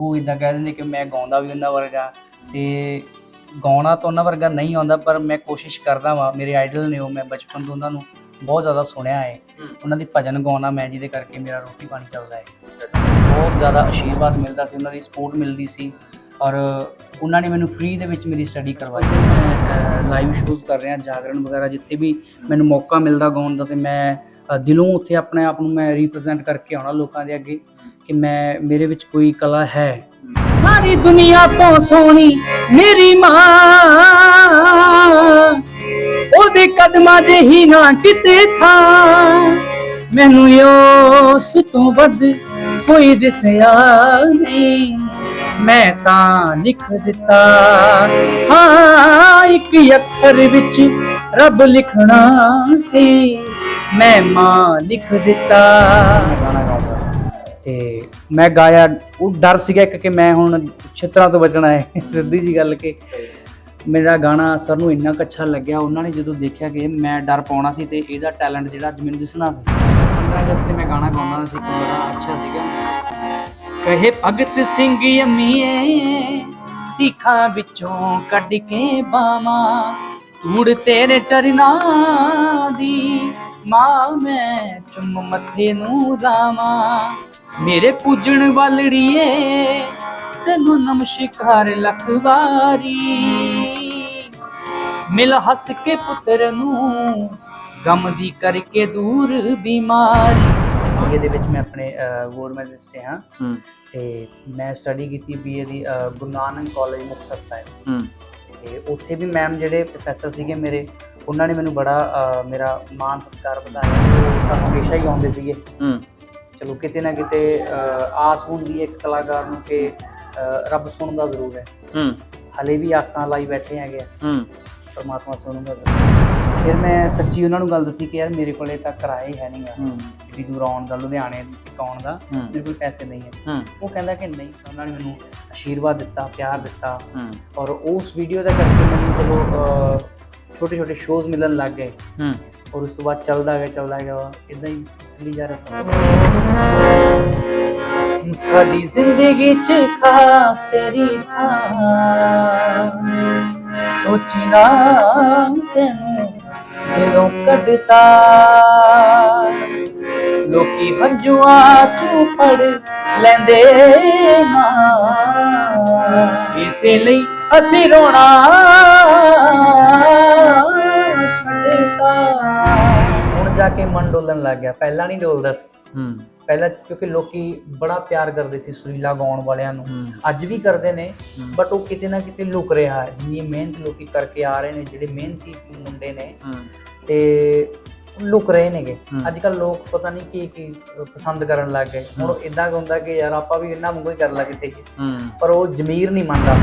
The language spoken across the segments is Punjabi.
ਉਹ ਇਦਾਂ ਕਹਿ ਦਿੰਦੇ ਕਿ ਮੈਂ ਗਾਉਂਦਾ ਵੀ ਉਹਨਾਂ ਵਰਗਾ ਤੇ ਗਾਉਣਾ ਤਾਂ ਉਹਨਾਂ ਵਰਗਾ ਨਹੀਂ ਆਉਂਦਾ ਪਰ ਮੈਂ ਕੋਸ਼ਿਸ਼ ਕਰਦਾ ਵਾਂ ਮੇਰੇ ਆਈਡਲ ਨੇ ਉਹ ਮੈਂ ਬਚਪਨ ਤੋਂ ਉਹਨਾਂ ਨੂੰ ਬਹੁਤ ਜ਼ਿਆਦਾ ਸੁਣਿਆ ਹੈ। ਉਹਨਾਂ ਦੀ ਭਜਨ ਗਾਉਣਾ ਮੈਂ ਜਿਹਦੇ ਕਰਕੇ ਮੇਰਾ ਰੋਟੀ ਪਾਣੀ ਚੱਲਦਾ ਹੈ। ਬਹੁਤ ਜ਼ਿਆਦਾ ਆਸ਼ੀਰਵਾਦ ਮਿਲਦਾ ਸੀ ਉਹਨਾਂ ਦੀ ਸਪੋਰਟ ਮਿਲਦੀ ਸੀ ਔਰ ਉਹਨਾਂ ਨੇ ਮੈਨੂੰ ਫ੍ਰੀ ਦੇ ਵਿੱਚ ਮੇਰੀ ਸਟੱਡੀ ਕਰਵਾਈ। ਮੈਂ ਲਾਈਵ ਸ਼ੋਜ਼ ਕਰ ਰਿਹਾ ਜਾਗਰਣ ਵਗੈਰਾ ਜਿੱਥੇ ਵੀ ਮੈਨੂੰ ਮੌਕਾ ਮਿਲਦਾ ਗਾਉਣ ਦਾ ਤੇ ਮੈਂ ਦਿਲੋਂ ਉੱਥੇ ਆਪਣੇ ਆਪ ਨੂੰ ਮੈਂ ਰਿਪਰੈਜ਼ੈਂਟ ਕਰਕੇ ਆਉਣਾ ਲੋਕਾਂ ਦੇ ਅੱਗੇ। ਕਿ ਮੈਂ ਮੇਰੇ ਵਿੱਚ ਕੋਈ ਕਲਾ ਹੈ। ਸਾਰੀ ਦੁਨੀਆ ਤੋਂ ਸੋਹਣੀ ਮੇਰੀ ਮਾਂ। ਉਹਦੇ ਕਦਮਾਂ 'ਚ ਹੀ ਨਾ ਕਿਤੇ ਥਾਂ। ਮੈਨੂੰ ਉਸ ਤੋਂ ਵੱਧ ਕੋਈ ਦਿਸਿਆ ਨਹੀਂ। ਮੈਂ ਤਾਂ ਲਿਖ ਦਿੱਤਾ। ਹਾਂ ਇੱਕ ਅੱਖਰ ਵਿੱਚ ਰੱਬ ਲਿਖਣਾ ਸੀ। ਮੈਂ ਮਾਂ ਲਿਖ ਦਿੱਤਾ। ਤੇ ਮੈਂ ਗਾਇਆ, ਉਹ ਡਰ ਸੀਗਾ ਇੱਕ ਕਿ ਮੈਂ ਹੁਣ ਛਿੱਤਰਾਂ ਤੋਂ ਬਚਣਾ ਹੈ, ਸਿੱਧੀ ਜੀ ਗੱਲ ਕਿ ਮੇਰਾ ਗਾਣਾ ਸਰ ਨੂੰ ਇੰਨਾ ਕੁ ਅੱਛਾ ਲੱਗਿਆ, ਉਹਨਾਂ ਨੇ ਜਦੋਂ ਦੇਖਿਆ ਕਿ ਮੈਂ ਡਰ ਪਾਉਣਾ ਸੀ ਤੇ ਇਹਦਾ ਟੈਲੈਂਟ ਜਿਹੜਾ ਅੱਜ ਮੈਨੂੰ ਦਿਸਣਾ ਸੀ। 15 ਅਗਸਤ ਤੇ ਮੈਂ ਗਾਣਾ ਗਾਉਂਦਾ ਸੀ ਬੜਾ ਅੱਛਾ ਸੀਗਾ। ਕਹੇ ਭਗਤ ਸਿੰਘ ਅੰਮੀਏ ਸਿੱਖਾਂ ਵਿੱਚੋਂ ਕੱਢ ਕੇ ਬਾਵਾਂ ਧੂੜ ਤੇਰੇ ਚਰਨਾਂ ਦੀ ਮਾਂ ਮੈਂ ਚੁੰਮ ਮੱਥੇ ਨੂੰ ਲਾਵਾਂ ਮੇਰੇ ਪੂਜਣ ਵਾਲੜੀਏ ਤੈਨੂੰ ਨਮਸਕਾਰ ਲੱਖ ਵਾਰੀ। ਮਿਲ ਹੱਸ ਕੇ ਪੁੱਤਰ ਨੂੰ ਗਮ ਦੀ ਕਰਕੇ ਦੂਰ ਬਿਮਾਰੀ। ਬੀਏ ਦੇ ਵਿੱਚ ਮੈਂ ਆਪਣੇ ਗਵਰਨਮੈਂਟ ਤੇ ਹਾਂ। ਤੇ ਮੈਂ ਸਟੱਡੀ ਕੀਤੀ ਬੀਏ ਦੀ ਗੁਰੂ ਨਾਨਕ ਕਾਲਜ ਮੁਕਤਸਰ ਸਾਹਿਬ। ਤੇ ਉੱਥੇ ਵੀ ਮੈਮ ਜਿਹੜੇ ਪ੍ਰੋਫੈਸਰ ਸੀਗੇ ਮੇਰੇ ਉਹਨਾਂ ਨੇ ਮੈਨੂੰ ਬੜਾ ਮੇਰਾ ਮਾਨ ਸਤਿਕਾਰ ਵਧਾਇਆ। ਉਹ ਤਾਂ ਹਮੇਸ਼ਾ ਹੀ ਆਉਂਦੇ ਸੀਗੇ। ਚਲੋ ਕਿਤੇ ਨਾ ਕਿਤੇ ਆਸ ਹੁੰਦੀ ਹੈ ਇੱਕ ਕਲਾਕਾਰ ਨੂੰ ਕਿ ਰੱਬ ਸੁਣਦਾ ਜ਼ਰੂਰ ਹੈ। ਹੂੰ। ਹਲੇ ਵੀ ਆਸਾਂ ਲਾਈ ਬੈਠੇ ਹੈਗੇ ਹੂੰ। ਪਰਮਾਤਮਾ ਸੁਣੂਗਾ ਜ਼ਰੂਰ। ਫਿਰ ਮੈਂ ਸੱਚੀ ਉਹਨਾਂ ਨੂੰ ਗੱਲ ਦੱਸੀ ਕਿ ਯਾਰ ਮੇਰੇ ਕੋਲੇ ਤਾਂ ਕਿਰਾਇਆ ਹੀ ਹੈ। ਨਹੀਂਗਾ ਕਿਤੇ ਦੂਰ ਆਉਣ ਦਾ ਲੁਧਿਆਣੇ ਆਉਣ ਦਾ ਮੇਰੇ ਕੋਲ ਪੈਸੇ ਨਹੀਂ ਹੈ। ਉਹ ਕਹਿੰਦਾ ਕਿ ਨਹੀਂ ਉਹਨਾਂ ਨੇ ਮੈਨੂੰ ਆਸ਼ੀਰਵਾਦ ਦਿੱਤਾ ਪਿਆਰ ਦਿੱਤਾ। ਔਰ ਉਸ ਵੀਡੀਓ ਦਾ ਕਰਕੇ ਮੈਨੂੰ ਚਲੋ ਛੋਟੇ ਛੋਟੇ ਸ਼ੋਜ਼ ਮਿਲਣ ਲੱਗ ਗਏ। ਹੂੰ। ਔਰ ਉਸ ਤੋਂ ਬਾਅਦ ਚੱਲਦਾ ਗਿਆ ਚੱਲਦਾ ਗਿਆ। ਇਦਾਂ ਹੀ ਚੱਲੀ ਜਾ ਸਾਡੀ ਜ਼ਿੰਦਗੀ 'ਚ ਖਾਸ ਤੇਰੀ ਥਾਂ। ਸੋਚੀ ਨਾ ਤੈਨੂੰ ਦਿਲੋਂ ਕੱਢਤਾ। ਲੋਕੀ ਹੰਝੂਆਂ ਚੋਂ ਫੜ ਲੈਂਦੇ ਨਾ। ਇਸੇ ਲਈ ਅਸੀਂ ਰੋਣਾ। ਜਾ ਕੇ ਮਨ ਡੋਲਣ ਲੱਗ ਗਿਆ। ਪਹਿਲਾਂ ਨਹੀਂ ਡੋਲਦਾ ਸੀ। ਹੂੰ। ਪਹਿਲਾਂ ਕਿਉਂਕਿ ਲੋਕੀ ਬੜਾ ਪਿਆਰ ਕਰਦੇ ਸੀ ਸੁਰੀਲਾ ਗਾਉਣ ਵਾਲਿਆਂ ਨੂੰ। ਅੱਜ ਵੀ ਕਰਦੇ ਨੇ। ਬਟ ਉਹ ਕਿਤੇ ਨਾ ਕਿਤੇ ਲੁਕ ਰਿਹਾ ਹੈ। ਜਿੰਨੀ ਮਿਹਨਤ ਲੋਕੀ ਕਰਕੇ ਆ ਰਹੇ ਨੇ ਜਿਹੜੇ ਮਿਹਨਤੀ ਮੁੰਡੇ ਨੇ ਤੇ ਲੁਕ ਰਹੇ ਨੇਗੇ। ਅੱਜ ਕੱਲ ਲੋਕ ਪਤਾ ਨਹੀਂ ਕੀ ਕੀ ਪਸੰਦ ਕਰਨ ਲੱਗ ਗਏ। ਹੁਣ ਇਦਾਂ ਹੁੰਦਾ ਕਿ ਯਾਰ ਆਪਾਂ ਵੀ ਇਹਨਾਂ ਵਾਂਗੂ ਹੀ ਕਰ ਲਾ ਕਿਸੇ ਕੀ ਪਰ ਉਹ ਜ਼ਮੀਰ ਨਹੀਂ ਮੰਨਦਾ।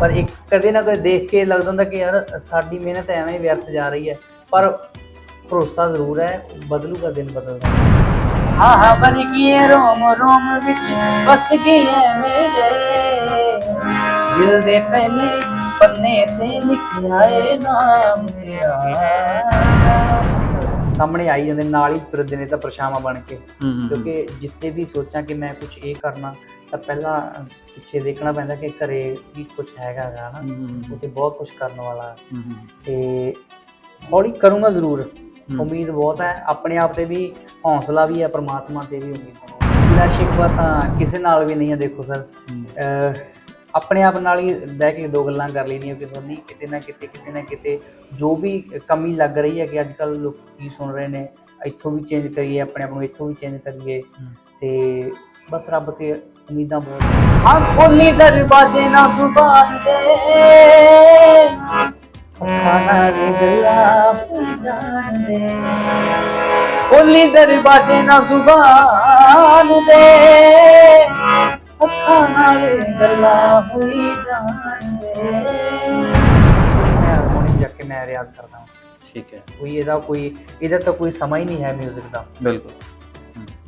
ਪਰ ਇੱਕ ਕਦੇ ਨਾ ਕਦੇ ਦੇਖ ਕੇ ਲੱਗਦਾ ਹੁੰਦਾ ਕਿ ਯਾਰ ਸਾਡੀ ਮਿਹਨਤ ਐਵੇਂ ਹੀ ਵਿਅਰਥ ਜਾ ਰਹੀ ਹੈ। ਪਰ ਭਰੋਸਾ ਜ਼ਰੂਰ ਹੈ ਬਦਲੂਗਾ ਦਿਨ ਬਦਲਦਾ। ਸਾਹ ਵਰਗੀਏ ਰੋਮ ਰੋਮ ਵਿੱਚ ਵਸ ਗਏ ਮੇਰੇ ਦਿਲ ਦੇ ਪਹਿਲੇ ਪੰਨੇ ਤੇ ਲਿਖਿਆ ਏ ਨਾਮ ਤੇਰਾ ਸਾਹਮਣੇ ਆਈ ਜਾਂਦੇ ਨਾਲ ਹੀ ਤੁਰਦੇ ਨੇ ਤਾਂ ਪਰਛਾਵਾਂ ਬਣ ਕੇ। ਕਿਉਂਕਿ ਜਿੱਥੇ ਵੀ ਸੋਚਾਂ ਕਿ ਮੈਂ ਕੁਝ ਇਹ ਕਰਨਾ ਤਾਂ ਪਹਿਲਾਂ ਪਿੱਛੇ ਦੇਖਣਾ ਪੈਂਦਾ ਕਿ ਘਰੇ ਵੀ ਕੁਝ ਹੈਗਾ ਗਾ ਨਾ ਉੱਥੇ ਬਹੁਤ ਕੁਝ ਕਰਨ ਵਾਲਾ। ਤੇ ਹੌਲੀ ਕਰੂੰਗਾ ਜ਼ਰੂਰ। ਉਮੀਦ ਬਹੁਤ ਹੈ। ਆਪਣੇ ਆਪ ਤੇ ਵੀ ਹੌਸਲਾ ਵੀ ਹੈ ਪ੍ਰਮਾਤਮਾ ਤੇ ਵੀ ਉਮੀਦ ਹੈ। ਮੇਰਾ ਸ਼ਿਕਵਾ ਤਾਂ ਕਿਸੇ ਨਾਲ ਵੀ ਨਹੀਂ ਹੈ ਦੇਖੋ ਸਰ। ਆਪਣੇ ਆਪ ਨਾਲ ਹੀ ਬਹਿ ਕੇ ਦੋ ਗੱਲਾਂ ਕਰ ਲਈਆਂ ਕਿ ਨਹੀਂ ਕਿਤੇ ਨਾ ਕਿਤੇ ਕਿਤੇ ਨਾ ਕਿਤੇ ਜੋ ਵੀ ਕਮੀ ਲੱਗ ਰਹੀ ਹੈ ਕਿ ਅੱਜ ਕੱਲ ਲੋਕ ਕੀ ਸੁਣ ਰਹੇ ਨੇ ਇੱਥੋਂ ਵੀ ਚੇਂਜ ਕਰੀਏ ਆਪਣੇ ਆਪ ਨੂੰ ਇੱਥੋਂ ਵੀ ਚੇਂਜ ਕਰੀਏ। ਤੇ ਬਸ ਰੱਬ ਤੇ ਉਮੀਦਾਂ ਬਹੁਤ ਹਾਂ ਖੋਲੀ ਦਰਵਾਜ਼ੇ ਨਾ ਜ਼ੁਬਾਨ ਦੇ। ਖਾਣਾ ਦੇ ਗੱਲਾਂ ਭੁੱਲ ਜਾਣ ਦੇ ਖੋਲੀ ਦਰਵਾਜ਼ੇ ਨਾ ਜ਼ੁਬਾਨ ਦੇ ਅੱਖਾਂ ਨਾਲ ਗੱਲਾਂ ਭੁੱਲੀ ਜਾਣ ਦੇ ਮੈਂ ਹਾਰਮੋਨੀਅਮ ਜਾ ਕੇ ਮੈਂ ਰਿਆਜ਼ ਕਰਦਾ ਹਾਂ। ਠੀਕ ਹੈ। ਕੋਈ ਇਹਦਾ ਕੋਈ ਇਹਦਾ ਤਾਂ ਕੋਈ ਸਮਾਂ ਹੀ ਨਹੀਂ ਹੈ 뮤직 ਦਾ। ਬਿਲਕੁਲ।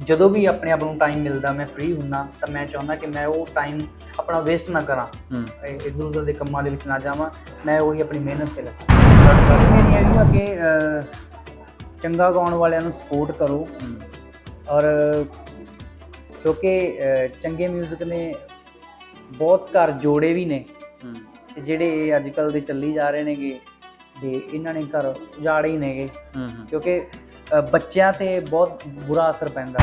ਜਦੋਂ ਵੀ ਆਪਣੇ ਆਪ ਨੂੰ ਟਾਈਮ ਮਿਲਦਾ ਮੈਂ ਫ੍ਰੀ ਹੁੰਨਾ ਤਾਂ ਮੈਂ ਚਾਹੁੰਦਾ ਕਿ ਮੈਂ ਉਹ ਟਾਈਮ ਆਪਣਾ ਵੇਸਟ ਨਾ ਕਰਾਂ। ਹੂੰ। ਇਧਰ ਉਧਰ ਦੇ ਕੰਮਾਂ ਦੇ ਵਿੱਚ ਨਾ ਜਾਵਾਂ ਮੈਂ ਉਹੀ ਆਪਣੀ ਮਿਹਨਤ ਤੇ ਲੱਗਾ। ਮੇਰੀ ਇਹ ਵੀ ਆ ਕਿ ਚੰਗਾ ਗਾਉਣ ਵਾਲਿਆਂ ਨੂੰ ਸਪੋਰਟ ਕਰੋ। ਔਰ ਕਿਉਂਕਿ ਚੰਗੇ 뮤직 ਨੇ ਬਹੁਤ ਘਰ ਜੋੜੇ ਵੀ ਨੇ। ਹੂੰ। ਤੇ ਜਿਹੜੇ ਅੱਜ ਕੱਲ ਦੇ ਚੱਲੀ ਜਾ ਰਹੇ ਨੇਗੇ ਤੇ ਇਹਨਾਂ ਨੇ ਘਰ ਉਜਾੜੇ ਹੀ ਨੇਗੇ। ਹੂੰ ਹੂੰ। ਕਿਉਂਕਿ ਬੱਚਿਆਂ ਤੇ ਬਹੁਤ ਬੁਰਾ ਅਸਰ ਪੈਂਦਾ।